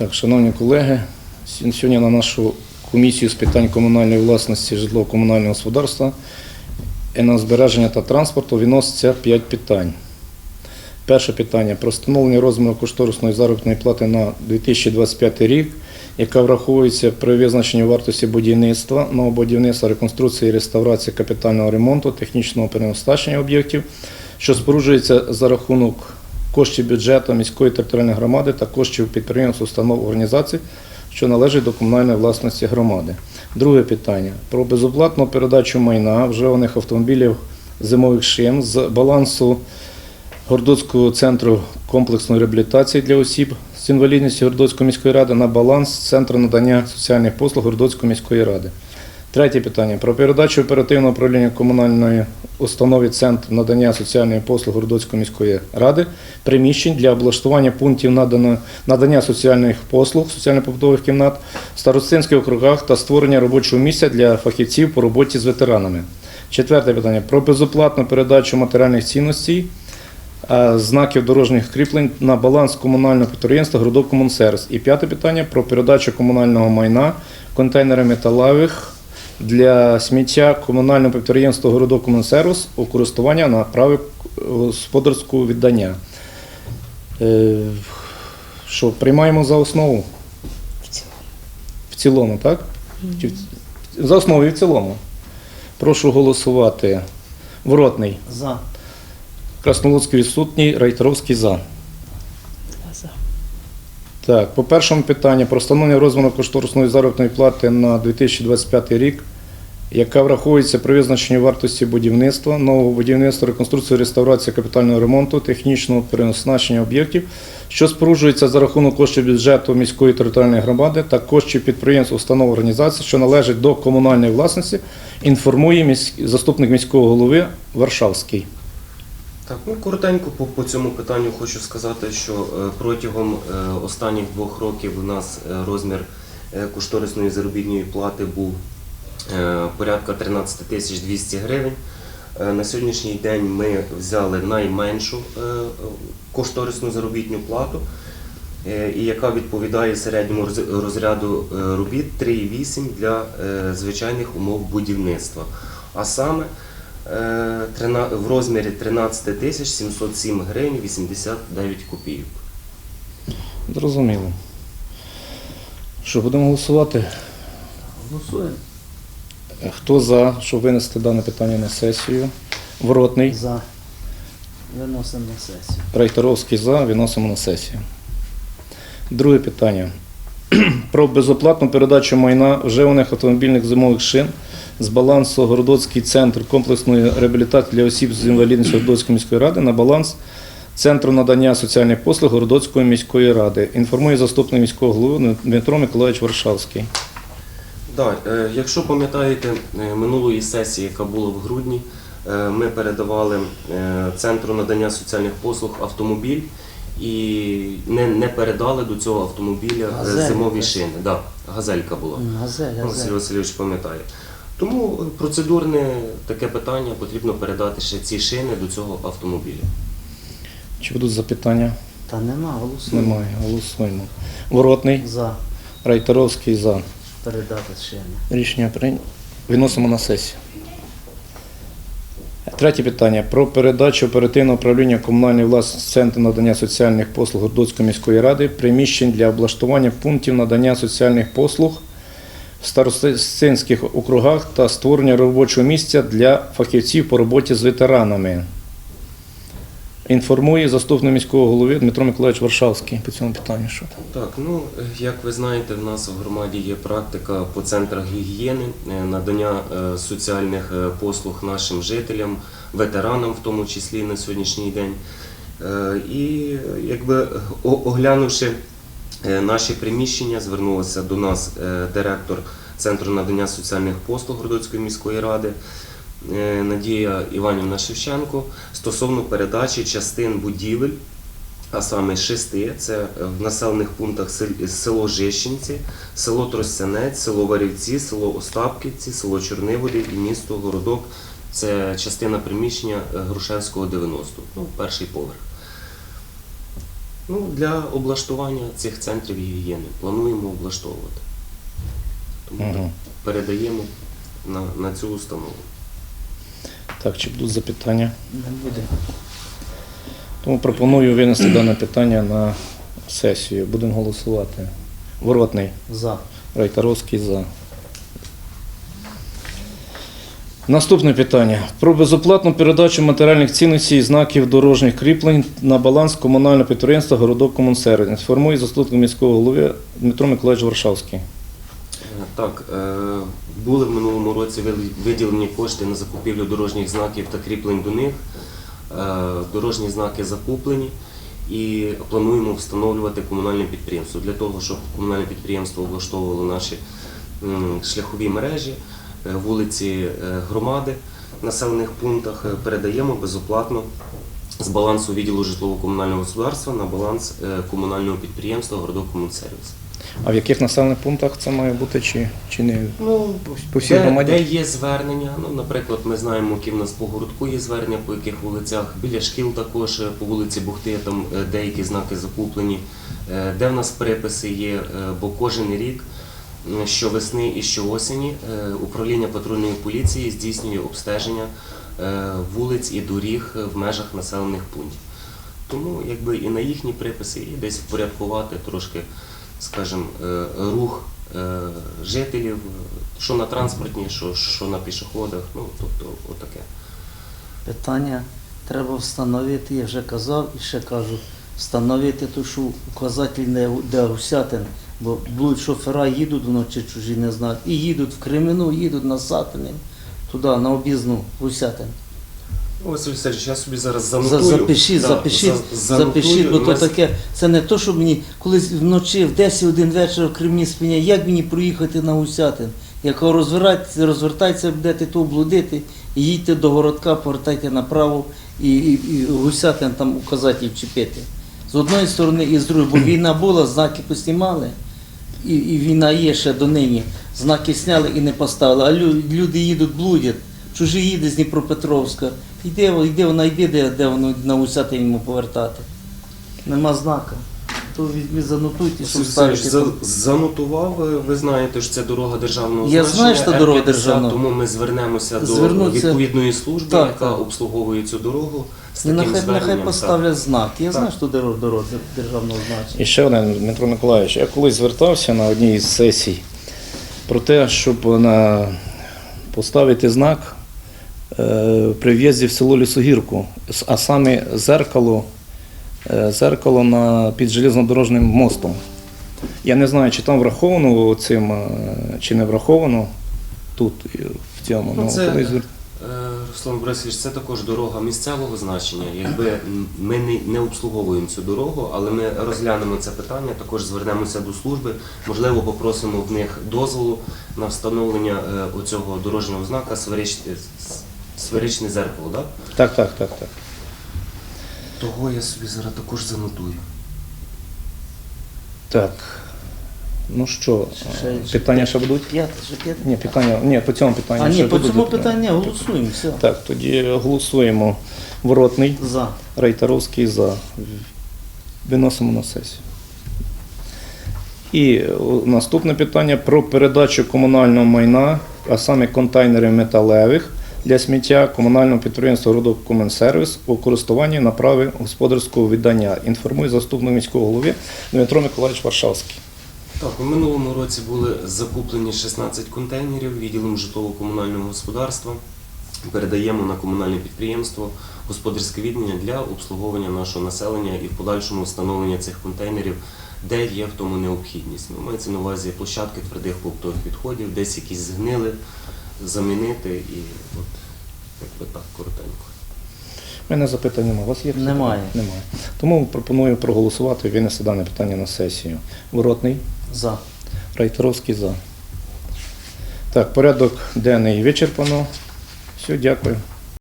Так, шановні колеги, сьогодні на нашу комісію з питань комунальної власності житлово-комунального господарства енергозбереження та транспорту відноситься 5 питань. Перше питання про встановлення розміру кошторисної заробітної плати на 2025 рік, яка враховується при визначенні вартості будівництва, нового будівництва, реконструкції, реставрації капітального ремонту, технічного переоснащення об'єктів, що споруджується за рахунок коштів бюджету міської територіальної громади та коштів підприємств, установ організацій, що належать до комунальної власності громади. Друге питання про безоплатну передачу майна вживаних автомобілів зимових шин з балансу Гордоцького центру комплексної реабілітації для осіб з інвалідністю Гордоцької міської ради на баланс Центру надання соціальних послуг Гордоцької міської ради. Третє питання про передачу оперативного управління комунальної установи Центр надання соціальних послуг Гордоцької міської ради приміщень для облаштування пунктів надано- надання соціальних послуг, соціально-побутових кімнат в старостинських округах та створення робочого місця для фахівців по роботі з ветеранами. Четверте питання про безоплатну передачу матеріальних цінностей знаків дорожніх кріплень на баланс комунального підприємства Грудокомунсервіс. І п'яте питання про передачу комунального майна контейнери металевих для сміття комунального підприємства Городокомунсервіс у користування на право господарського віддання. Е, Що, приймаємо за основу? В цілому, так? Чи в- За основу і в цілому. Прошу голосувати. Воротний. За. Краснолуцький відсутній, Райтеровський за. За. Так, по першому питанню про встановлення розміру кошторисної заробітної плати на 2025 рік, яка враховується при визначенні вартості будівництва, нового будівництва, реконструкції, реставрації капітального ремонту, технічного переоснащення об'єктів, що споруджується за рахунок коштів бюджету міської територіальної громади та коштів підприємств, установ організацій, що належать до комунальної власності, інформує місь- заступник міського голови Варшавський. Так, ну коротенько по, по цьому питанню хочу сказати, що е, протягом е, останніх двох років у нас е, розмір кошторисної заробітної плати був порядка 13 тисяч 200 гривень. На сьогоднішній день ми взяли найменшу кошторисну заробітну плату, і яка відповідає середньому розряду робіт 3,8 для звичайних умов будівництва. А саме в розмірі 13 тисяч 707 гривень 89 копійок. Зрозуміло. Що, будемо голосувати? Голосуємо. Хто за, щоб винести дане питання на сесію? Воротний, За. Виносимо на сесію. Райтеровський за, виносимо на сесію. Друге питання. Про безоплатну передачу майна вживаних автомобільних зимових шин з балансу Городоцький центр комплексної реабілітації для осіб з інвалідністю Городоцької міської ради на баланс Центру надання соціальних послуг Городоцької міської ради. Інформує заступник міського голови Дмитро Миколаївич Варшавський. Да, е, якщо пам'ятаєте е, минулої сесії, яка була в грудні, е, ми передавали центру надання соціальних послуг автомобіль і не, не передали до цього автомобіля Газелька. зимові шини. Да, газелька була. Газель, Ну, Василь. Васильович пам'ятає. Тому процедурне таке питання потрібно передати ще ці шини до цього автомобіля. Чи будуть запитання? Та нема, голосуємо. Немає. Голосуємо. Воротний, За. Райтеровський за. Передати не. Рішення прийнято. Виносимо на сесію. Третє питання про передачу оперативного управління комунальної власності Центру надання соціальних послуг Гордоцької міської ради приміщень для облаштування пунктів надання соціальних послуг старостинських округах та створення робочого місця для фахівців по роботі з ветеранами. Інформує заступник міського голови Дмитро Миколаївич Варшавський по цьому питанню. Що? Так, ну як ви знаєте, в нас в громаді є практика по центрах гігієни, е, надання е, соціальних е, послуг нашим жителям, ветеранам, в тому числі на сьогоднішній день. І якби оглянувши наші приміщення, звернулася до нас е, директор Центру надання соціальних послуг Городоцької міської ради. е, Надія Іванівна Шевченко стосовно передачі частин будівель а саме шести. Це в населених пунктах село Жищенці, село Тростянець, село Варівці, село Остапківці, село Чорниводи і місто Городок. Це частина приміщення е, Грушевського 90, ну, перший поверх. Ну, для облаштування цих центрів гігієни плануємо облаштовувати. Тому Угу. передаємо на, на цю установу. Так, чи будуть запитання? Не буде. Тому пропоную винести дане питання на сесію. Будемо голосувати. Воротний, За. Райтаровський за. Наступне питання. Про безоплатну передачу матеріальних цінностей і знаків дорожніх кріплень на баланс комунального підприємства Городок Комунсервіс. Інформує заступник міського голови Дмитро Миколаївич Варшавський. Е, Так, е, були в минулому році виділені кошти на закупівлю дорожніх знаків та кріплень до них. Е, Дорожні знаки закуплені і плануємо встановлювати комунальне підприємство для того, щоб комунальне підприємство облаштовувало наші шляхові мережі, вулиці е, громади в населених пунктах. Е, Передаємо безоплатно з балансу відділу житлово-комунального господарства на баланс е, комунального підприємства Городок Комунсервіс. А в яких населених пунктах це має бути чи, чи не? Ну, по всій де, громаді? де є звернення. Ну, наприклад, ми знаємо, які в нас по городку є звернення, по яких вулицях, біля шкіл також, е, по вулиці Бухти, там е, деякі знаки закуплені, Е, де в нас приписи є, е, бо кожен рік, щовесни і щоосені, е, управління патрульної поліції здійснює обстеження е, вулиць і доріг в межах населених пунктів. Тому якби і на їхні приписи, і десь впорядкувати трошки, скажімо, е, рух жителів, що на транспортні, що, що на пішоходах, ну тобто отаке. Питання треба встановити, я вже казав і ще кажу, встановити ту, що указатель де гусятин, бо будуть шофера їдуть вночі чужі не знають, і їдуть в Креміну, їдуть на Сатинин, туди, на об'їзну гусятин. Ось Олексійович, я собі зараз За, занотую. запишіть, Да, запишіть, за- запишіть, бо то таке, це не то, що мені колись вночі в 10 один вечора в Кремні спиняє, як мені проїхати на Гусятин? Як розвертається, розвертається, будете то блудити, і їдьте до городка, повертайте направо і, і, і Гусятин там указатель вчепити. З одної сторони і з другої, бо війна була, знаки поснімали, і, і війна є ще донині. Знаки сняли і не поставили. А лю- люди їдуть, блудять. Чужі їде з Дніпропетровська. Йде, йде вона йде, де, де воно на Усяти йому повертати. Нема знака. То візьмі занотуйте, щоб ставити. за- занотував. Ви знаєте, що це дорога державного Я значення. знаю, що дорога Р50, державного. Тому ми звернемося до Звернуться. відповідної служби, Так, яка так. обслуговує цю дорогу. З таким нехай, нехай зверненням. поставлять знак. Я Так. знаю, що дорога дорога державного значення. І ще один, Дмитро Миколаївич, я колись звертався на одній із сесій про те, щоб на, поставити знак е, при в'їзді в село Лісогірку, с- а саме зеркало, зеркало на, під железнодорожним мостом. Я не знаю, чи там враховано цим, е, чи не враховано тут е, в цьому. Ну, Ну, це- колись Е, Руслан Борисович, це також дорога місцевого значення. Якби ми не, не обслуговуємо цю дорогу, але ми розглянемо це питання, також звернемося до служби, можливо, попросимо в них дозволу на встановлення е, оцього дорожнього знака сферич- е, сферичне зеркало. Да? Так, так, так, так. Того я собі зараз також занотую. Так. Ну що, Ще- е, ще- питання ще будуть? П'яте, ще п'яте? Ні, питання, ні, по цьому питанню А ні, по будуть цьому питання голосуємо. Все. Так, тоді голосуємо. Воротний, За. Рейтеровський за. Виносимо на сесію. І о, наступне питання про передачу комунального майна, а саме контейнерів металевих для сміття комунального підприємства Родок Комунсервіс у користуванні на праві господарського віддання. Інформує заступник міського голови Дмитро Миколаївич Варшавський. Так, у минулому році були закуплені 16 контейнерів відділом житлово-комунального господарства. Передаємо на комунальне підприємство господарське віддання для обслуговування нашого населення і в подальшому встановлення цих контейнерів, де є в тому необхідність. Ну, мається на увазі площадки твердих побутових відходів, десь якісь згнили, замінити і от якби так коротенько. У мене запитань немає. У вас є? Немає. Немає. Тому пропоную проголосувати і винести дане питання на сесію. Воротний. За. Райтеровський за. Так, порядок денний вичерпано. Все, дякую.